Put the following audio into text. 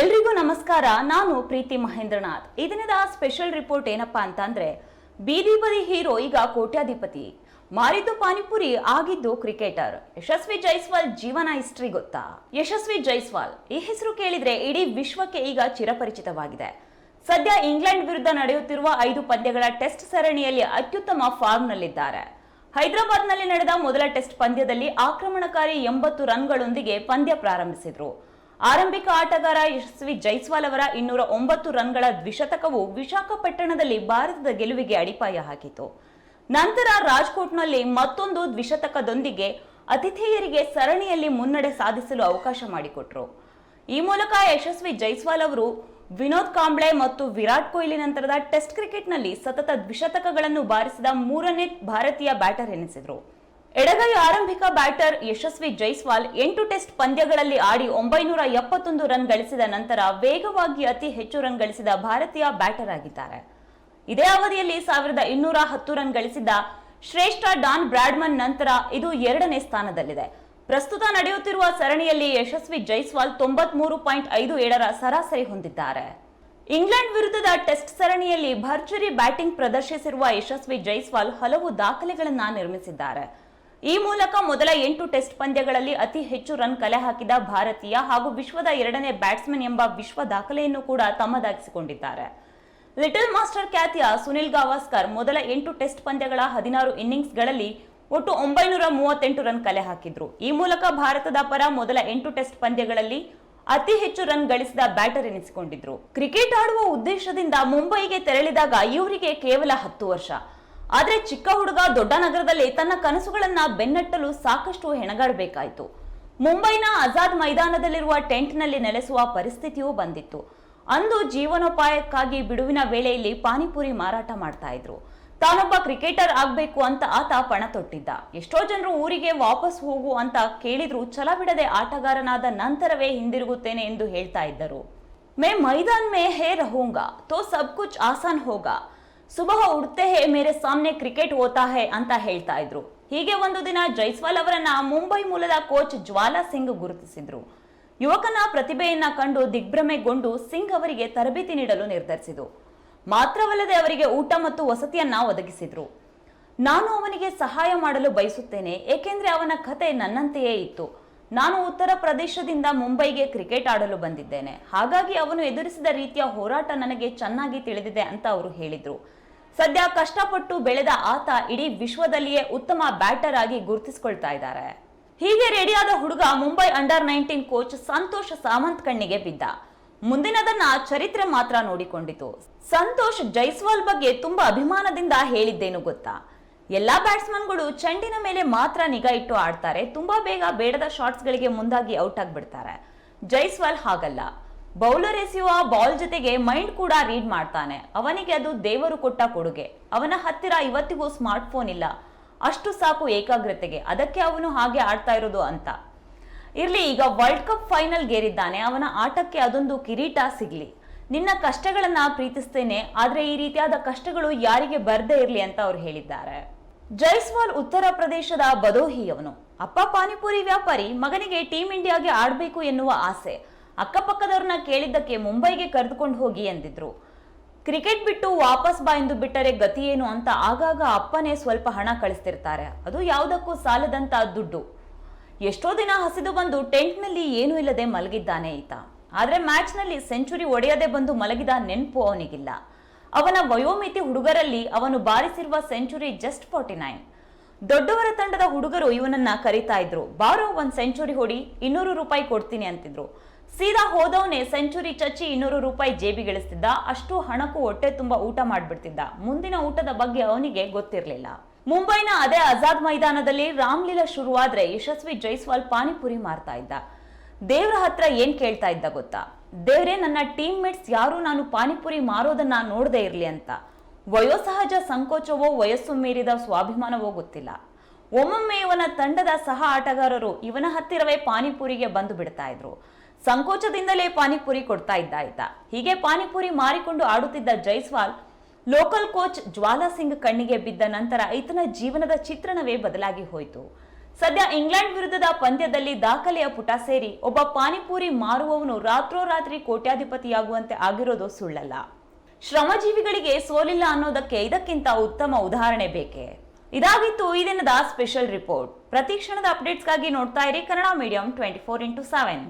ಎಲ್ರಿಗೂ ನಮಸ್ಕಾರ. ನಾನು ಪ್ರೀತಿ ಮಹೇಂದ್ರನಾಥ್. ಈ ದಿನದ ಸ್ಪೆಷಲ್ ರಿಪೋರ್ಟ್ ಏನಪ್ಪಾ ಅಂತಂದ್ರೆ ಬೀದಿ ಹೀರೋ ಈಗ ಕೋಟ್ಯಾಧಿಪತಿ. ಮಾರಿದ್ದು ಪಾನಿಪುರಿ ಆಗಿದ್ದು ಕ್ರಿಕೆಟರ್. ಯಶಸ್ವಿ ಜೈಸ್ವಾಲ್ ಜೀವನ ಹಿಸ್ಟ್ರಿ ಗೊತ್ತಾ? ಯಶಸ್ವಿ ಜೈಸ್ವಾಲ್. ಈ ಹೆಸರು ಕೇಳಿದ್ರೆ ಇಡೀ ವಿಶ್ವಕ್ಕೆ ಈಗ ಚಿರಪರಿಚಿತವಾಗಿದೆ. ಸದ್ಯ ಇಂಗ್ಲೆಂಡ್ ವಿರುದ್ಧ ನಡೆಯುತ್ತಿರುವ ಐದು ಪಂದ್ಯಗಳ ಟೆಸ್ಟ್ ಸರಣಿಯಲ್ಲಿ ಅತ್ಯುತ್ತಮ ಫಾರ್ಮ್ನಲ್ಲಿದ್ದಾರೆ. ಹೈದರಾಬಾದ್ನಲ್ಲಿ ನಡೆದ ಮೊದಲ ಟೆಸ್ಟ್ ಪಂದ್ಯದಲ್ಲಿ ಆಕ್ರಮಣಕಾರಿ ಎಂಬತ್ತು ರನ್ಗಳೊಂದಿಗೆ ಪಂದ್ಯ ಪ್ರಾರಂಭಿಸಿದ್ರು. ಆರಂಭಿಕ ಆಟಗಾರ ಯಶಸ್ವಿ ಜೈಸ್ವಾಲ್ ಅವರ ಇನ್ನೂರ ಒಂಬತ್ತು ರನ್ಗಳ ದ್ವಿಶತಕವು ವಿಶಾಖಪಟ್ಟಣದಲ್ಲಿ ಭಾರತದ ಗೆಲುವಿಗೆ ಅಡಿಪಾಯ ಹಾಕಿತು. ನಂತರ ರಾಜ್ಕೋಟ್ನಲ್ಲಿ ಮತ್ತೊಂದು ದ್ವಿಶತಕದೊಂದಿಗೆ ಅತಿಥೇಯರಿಗೆ ಸರಣಿಯಲ್ಲಿ ಮುನ್ನಡೆ ಸಾಧಿಸಲು ಅವಕಾಶ ಮಾಡಿಕೊಟ್ರು. ಈ ಮೂಲಕ ಯಶಸ್ವಿ ಜೈಸ್ವಾಲ್ ಅವರು ವಿನೋದ್ ಕಾಂಬ್ಳೆ ಮತ್ತು ವಿರಾಟ್ ಕೊಹ್ಲಿ ನಂತರದ ಟೆಸ್ಟ್ ಕ್ರಿಕೆಟ್ನಲ್ಲಿ ಸತತ ದ್ವಿಶತಕಗಳನ್ನು ಬಾರಿಸಿದ ಮೂರನೇ ಭಾರತೀಯ ಬ್ಯಾಟರ್ ಎನಿಸಿದ್ರು. ಎಡಗೈ ಆರಂಭಿಕ ಬ್ಯಾಟರ್ ಯಶಸ್ವಿ ಜೈಸ್ವಾಲ್ ಎಂಟು ಟೆಸ್ಟ್ ಪಂದ್ಯಗಳಲ್ಲಿ ಆಡಿ ಒಂಬೈನೂರ ಎಪ್ಪತ್ತೊಂದು ರನ್ ಗಳಿಸಿದ ನಂತರ ವೇಗವಾಗಿ ಅತಿ ಹೆಚ್ಚು ರನ್ ಗಳಿಸಿದ ಭಾರತೀಯ ಬ್ಯಾಟರ್ ಆಗಿದ್ದಾರೆ. ಇದೇ ಅವಧಿಯಲ್ಲಿ ಸಾವಿರದ ಇನ್ನೂರ ಹತ್ತು ರನ್ ಗಳಿಸಿದ್ದ ಶ್ರೇಷ್ಠ ಡಾನ್ ಬ್ರಾಡ್ಮನ್ ನಂತರ ಇದು ಎರಡನೇ ಸ್ಥಾನದಲ್ಲಿದೆ. ಪ್ರಸ್ತುತ ನಡೆಯುತ್ತಿರುವ ಸರಣಿಯಲ್ಲಿ ಯಶಸ್ವಿ ಜೈಸ್ವಾಲ್ ತೊಂಬತ್ಮೂರು ಪಾಯಿಂಟ್ ಐದು ಏಳರ ಸರಾಸರಿ ಹೊಂದಿದ್ದಾರೆ. ಇಂಗ್ಲೆಂಡ್ ವಿರುದ್ಧದ ಟೆಸ್ಟ್ ಸರಣಿಯಲ್ಲಿ ಭರ್ಜರಿ ಬ್ಯಾಟಿಂಗ್ ಪ್ರದರ್ಶಿಸಿರುವ ಯಶಸ್ವಿ ಜೈಸ್ವಾಲ್ ಹಲವು ದಾಖಲೆಗಳನ್ನು ನಿರ್ಮಿಸಿದ್ದಾರೆ. ಈ ಮೂಲಕ ಮೊದಲ ಎಂಟು ಟೆಸ್ಟ್ ಪಂದ್ಯಗಳಲ್ಲಿ ಅತಿ ಹೆಚ್ಚು ರನ್ ಕಲೆ ಹಾಕಿದ ಭಾರತೀಯ ಹಾಗೂ ವಿಶ್ವದ ಎರಡನೇ ಬ್ಯಾಟ್ಸ್ಮನ್ ಎಂಬ ವಿಶ್ವ ದಾಖಲೆಯನ್ನು ಕೂಡ ತಮ್ಮದಾಗಿಸಿಕೊಂಡಿದ್ದಾರೆ. ಲಿಟಲ್ ಮಾಸ್ಟರ್ ಖ್ಯಾತಿಯ ಸುನಿಲ್ ಗವಾಸ್ಕರ್ ಮೊದಲ ಎಂಟು ಟೆಸ್ಟ್ ಪಂದ್ಯಗಳ ಹದಿನಾರು ಇನ್ನಿಂಗ್ಸ್ಗಳಲ್ಲಿ ಒಟ್ಟು ಒಂಬೈನೂರ ಮೂವತ್ತೆಂಟು ರನ್ ಕಲೆ ಹಾಕಿದ್ರು. ಈ ಮೂಲಕ ಭಾರತದ ಪರ ಮೊದಲ ಎಂಟು ಟೆಸ್ಟ್ ಪಂದ್ಯಗಳಲ್ಲಿ ಅತಿ ಹೆಚ್ಚು ರನ್ ಗಳಿಸಿದ ಬ್ಯಾಟರ್ ಎನಿಸಿಕೊಂಡಿದ್ರು. ಕ್ರಿಕೆಟ್ ಆಡುವ ಉದ್ದೇಶದಿಂದ ಮುಂಬೈಗೆ ತೆರಳಿದಾಗ ಇವರಿಗೆ ಕೇವಲ ಹತ್ತು ವರ್ಷ. ಆದ್ರೆ ಚಿಕ್ಕ ಹುಡುಗ ದೊಡ್ಡ ನಗರದಲ್ಲಿ ತನ್ನ ಕನಸುಗಳನ್ನ ಬೆನ್ನಟ್ಟಲು ಸಾಕಷ್ಟು ಹೆಣಗಾಡಬೇಕಾಯಿತು. ಮುಂಬೈನ ಆಜಾದ್ ಮೈದಾನದಲ್ಲಿರುವ ಟೆಂಟ್ನಲ್ಲಿ ನೆಲೆಸುವ ಪರಿಸ್ಥಿತಿಯೂ ಬಂದಿತ್ತು. ಅಂದು ಜೀವನೋಪಾಯಕ್ಕಾಗಿ ಬಿಡುವಿನ ವೇಳೆಯಲ್ಲಿ ಪಾನಿಪುರಿ ಮಾರಾಟ ಮಾಡ್ತಾ ಇದ್ರು. ತಾನೊಬ್ಬ ಕ್ರಿಕೆಟರ್ ಆಗ್ಬೇಕು ಅಂತ ಆತ ಪಣ ತೊಟ್ಟಿದ್ದ. ಎಷ್ಟೋ ಜನರು ಊರಿಗೆ ವಾಪಸ್ ಹೋಗು ಅಂತ ಕೇಳಿದ್ರು ಛಲ ಬಿಡದೆ ಆಟಗಾರನಾದ ನಂತರವೇ ಹಿಂದಿರುಗುತ್ತೇನೆ ಎಂದು ಹೇಳ್ತಾ ಇದ್ದರು. ಮೇ ಮೈದಾನ್ ಮೇ ಹೇ ರಹೂಂಗಾ, ತೋ ಸಬ್ ಕುಚ್ ಆಸಾನ್ ಹೋಗಾ ಸುಬಹ ಉಡ್ತೆ ಹೇ ಮೇರೆ ಸಾಮ್ನೆ ಕ್ರಿಕೆಟ್ ಓತಾ ಹೇ ಅಂತ ಹೇಳ್ತಾ ಇದ್ರು. ಹೀಗೆ ಒಂದು ದಿನ ಜೈಸ್ವಾಲ್ ಅವರನ್ನ ಮುಂಬೈ ಮೂಲದ ಕೋಚ್ ಜ್ವಾಲಾ ಸಿಂಗ್ ಗುರುತಿಸಿದ್ರು. ಯುವಕನ ಪ್ರತಿಭೆಯನ್ನ ಕಂಡು ದಿಗ್ಭ್ರಮೆಗೊಂಡು ಸಿಂಗ್ ಅವರಿಗೆ ತರಬೇತಿ ನೀಡಲು ನಿರ್ಧರಿಸಿದ್ರು. ಮಾತ್ರವಲ್ಲದೆ ಅವರಿಗೆ ಊಟ ಮತ್ತು ವಸತಿಯನ್ನ ಒದಗಿಸಿದ್ರು. ನಾನು ಅವನಿಗೆ ಸಹಾಯ ಮಾಡಲು ಬಯಸುತ್ತೇನೆ, ಏಕೆಂದ್ರೆ ಅವನ ಕತೆ ನನ್ನಂತೆಯೇ ಇತ್ತು. ನಾನು ಉತ್ತರ ಪ್ರದೇಶದಿಂದ ಮುಂಬೈಗೆ ಕ್ರಿಕೆಟ್ ಆಡಲು ಬಂದಿದ್ದೇನೆ. ಹಾಗಾಗಿ ಅವನು ಎದುರಿಸಿದ ರೀತಿಯ ಹೋರಾಟ ನನಗೆ ಚೆನ್ನಾಗಿ ತಿಳಿದಿದೆ ಅಂತ ಅವರು ಹೇಳಿದ್ರು. ಸದ್ಯ ಕಷ್ಟಪಟ್ಟು ಬೆಳೆದ ಆತ ಇಡೀ ವಿಶ್ವದಲ್ಲಿಯೇ ಉತ್ತಮ ಬ್ಯಾಟರ್ ಆಗಿ ಗುರುತಿಸಿಕೊಳ್ತಾ ಇದ್ದಾರೆ. ಹೀಗೆ ರೆಡಿಯಾದ ಹುಡುಗ Mumbai under nineteen coach Santosh Samant ಕಣ್ಣಿಗೆ ಬಿದ್ದ. ಮುಂದಿನದನ್ನ ಚರಿತ್ರೆ ಮಾತ್ರ ನೋಡಿಕೊಂಡಿತು. ಸಂತೋಷ್ ಜೈಸ್ವಾಲ್ ಬಗ್ಗೆ ತುಂಬಾ ಅಭಿಮಾನದಿಂದ ಹೇಳಿದ್ದೇನು ಗೊತ್ತಾ? ಎಲ್ಲಾ ಬ್ಯಾಟ್ಸ್ಮನ್ಗಳು ಚೆಂಡಿನ ಮೇಲೆ ಮಾತ್ರ ನಿಗಾ ಇಟ್ಟು ಆಡ್ತಾರೆ, ತುಂಬಾ ಬೇಗ ಬೇಡದ ಶಾರ್ಟ್ಸ್ಗಳಿಗೆ ಮುಂದಾಗಿ ಔಟ್ ಆಗಿಬಿಡ್ತಾರೆ. ಜೈಸ್ವಾಲ್ ಹಾಗಲ್ಲ. ಬೌಲರ್ ಎಸೆಯುವ ಬಾಲ್ ಜೊತೆಗೆ ಮೈಂಡ್ ಕೂಡ ರೀಡ್ ಮಾಡ್ತಾನೆ. ಅವನಿಗೆ ಅದು ದೇವರು ಕೊಟ್ಟ ಕೊಡುಗೆ. ಅವನ ಹತ್ತಿರ ಇವತ್ತಿಗೂ ಸ್ಮಾರ್ಟ್ ಫೋನ್ ಇಲ್ಲ. ಅಷ್ಟು ಸಾಕು ಏಕಾಗ್ರತೆಗೆ. ಅದಕ್ಕೆ ಅವನು ಹಾಗೆ ಆಡ್ತಾ ಇರೋದು ಅಂತ. ಇರ್ಲಿ, ಈಗ ವರ್ಲ್ಡ್ ಕಪ್ ಫೈನಲ್ ಗೇರಿದ್ದಾನೆ. ಅವನ ಆಟಕ್ಕೆ ಅದೊಂದು ಕಿರೀಟ ಸಿಗ್ಲಿ. ನಿನ್ನ ಕಷ್ಟಗಳನ್ನ ಪ್ರೀತಿಸ್ತೇನೆ. ಆದ್ರೆ ಈ ರೀತಿಯಾದ ಕಷ್ಟಗಳು ಯಾರಿಗೆ ಬರದೇ ಇರ್ಲಿ ಅಂತ ಅವ್ರು ಹೇಳಿದ್ದಾರೆ. ಜೈಸ್ವಾಲ್ ಉತ್ತರ ಪ್ರದೇಶದ ಬದೋಹಿಯವನು ಅಪ್ಪ ಪಾನಿಪುರಿ ವ್ಯಾಪಾರಿ, ಮಗನಿಗೆ ಟೀಂ ಇಂಡಿಯಾಗೆ ಆಡಬೇಕು ಎನ್ನುವ ಆಸೆ. ಅಕ್ಕಪಕ್ಕದವ್ರನ್ನ ಕೇಳಿದ್ದಕ್ಕೆ ಮುಂಬೈಗೆ ಕರೆದುಕೊಂಡು ಹೋಗಿ ಎಂದಿದ್ರು ಕ್ರಿಕೆಟ್ ಬಿಟ್ಟು ವಾಪಸ್ ಬಾ ಎಂದು ಬಿಟ್ಟರೆ ಗತಿ ಏನು ಅಂತ ಆಗಾಗ ಅಪ್ಪನೇ ಸ್ವಲ್ಪ ಹಣ ಕಳಿಸ್ತಿರ್ತಾರೆ. ಅದು ಯಾವುದಕ್ಕೂ ಸಾಲದಂತ ದುಡ್ಡು. ಎಷ್ಟೋ ದಿನ ಹಸಿದು ಬಂದು ಟೆಂಟ್ನಲ್ಲಿ ಏನೂ ಇಲ್ಲದೆ ಮಲಗಿದ್ದಾನೆ ಈತ. ಆದ್ರೆ ಮ್ಯಾಚ್ನಲ್ಲಿ ಸೆಂಚುರಿ ಒಡೆಯದೆ ಬಂದು ಮಲಗಿದ ನೆನಪು ಅವನಿಗಿಲ್ಲ. ಅವನ ವಯೋಮಿತಿ ಹುಡುಗರಲ್ಲಿ ಅವನು ಬಾರಿಸಿರುವ ಸೆಂಚುರಿ ಜಸ್ಟ್ ಫಾರ್ಟಿ ನೈನ್. ದೊಡ್ಡವರ ತಂಡದ ಹುಡುಗರು ಇವನನ್ನ ಕರೀತಾ ಇದ್ರು. ಬಾರೋ ಒಂದ್ ಸೆಂಚುರಿ ಹೊಡಿ, ಇನ್ನೂರು ರೂಪಾಯಿ ಕೊಡ್ತೀನಿ ಅಂತಿದ್ರು. ಸೀದಾ ಹೋದವನೇ ಸೆಂಚುರಿ ಚಚ್ಚಿ ಇನ್ನೂರು ರೂಪಾಯಿ ಜೇಬಿ ಗಳಿಸ್ತಿದ್ದ ಅಷ್ಟು ಹಣಕ್ಕೂ ಹೊಟ್ಟೆ ತುಂಬಾ ಊಟ ಮಾಡ್ಬಿಡ್ತಿದ್ದ. ಮುಂದಿನ ಊಟದ ಬಗ್ಗೆ ಅವನಿಗೆ ಗೊತ್ತಿರಲಿಲ್ಲ. ಮುಂಬೈನ ಅದೇ ಆಜಾದ್ ಮೈದಾನದಲ್ಲಿ ರಾಮ್ಲೀಲಾ ಶುರುವಾದ್ರೆ ಯಶಸ್ವಿ ಜೈಸ್ವಾಲ್ ಪಾನಿಪುರಿ ಮಾರ್ತಾ ಇದ್ದ. ದೇವ್ರ ಹತ್ರ ಏನ್ ಕೇಳ್ತಾ ಇದ್ದ ಗೊತ್ತಾ? ದೇವ್ರೆ, ನನ್ನ ಟೀಮ್ ಮೇಟ್ಸ್ ಯಾರು ನಾನು ಪಾನಿಪುರಿ ಮಾರೋದನ್ನ ನೋಡದೆ ಇರ್ಲಿ ಅಂತ. ವಯೋಸಹಜ ಸಂಕೋಚವೋ ವಯಸ್ಸು ಮೀರಿದ ಸ್ವಾಭಿಮಾನವೋ ಗೊತ್ತಿಲ್ಲ. ಒಮ್ಮೊಮ್ಮೆ ಇವನ ತಂಡದ ಸಹ ಆಟಗಾರರು ಇವನ ಹತ್ತಿರವೇ ಪಾನಿಪುರಿಗೆ ಬಂದು ಬಿಡ್ತಾ ಇದ್ರು. ಸಂಕೋಚದಿಂದಲೇ ಪಾನಿಪುರಿ ಕೊಡ್ತಾ ಇದ್ದ ಆಯ್ತಾ. ಹೀಗೆ ಪಾನಿಪುರಿ ಮಾರಿಕೊಂಡು ಆಡುತ್ತಿದ್ದ ಜೈಸ್ವಾಲ್, ಲೋಕಲ್ ಕೋಚ್ ಜ್ವಾಲಾ ಸಿಂಗ್ ಕಣ್ಣಿಗೆ ಬಿದ್ದ ನಂತರ ಈತನ ಜೀವನದ ಚಿತ್ರಣವೇ ಬದಲಾಗಿ ಹೋಯಿತು. ಸದ್ಯ ಇಂಗ್ಲೆಂಡ್ ವಿರುದ್ಧದ ಪಂದ್ಯದಲ್ಲಿ ದಾಖಲೆಯ ಪುಟ ಸೇರಿ ಒಬ್ಬ ಪಾನಿಪುರಿ ಮಾರುವವನು ರಾತ್ರೋರಾತ್ರಿ ಕೋಟ್ಯಾಧಿಪತಿಯಾಗುವಂತೆ ಆಗಿರೋದು ಸುಳ್ಳಲ್ಲ. ಶ್ರಮಜೀವಿಗಳಿಗೆ ಸೋಲಿಲ್ಲ ಅನ್ನೋದಕ್ಕೆ ಇದಕ್ಕಿಂತ ಉತ್ತಮ ಉದಾಹರಣೆ ಬೇಕೇ? ಇದಾಗಿತ್ತು ಈ ದಿನದ ಸ್ಪೆಷಲ್ ರಿಪೋರ್ಟ್. ಪ್ರತಿ ಕ್ಷಣದ ಅಪ್ಡೇಟ್ಸ್ಗಾಗಿ ನೋಡ್ತಾ ಇರಿ Kannada medium twenty four into seven.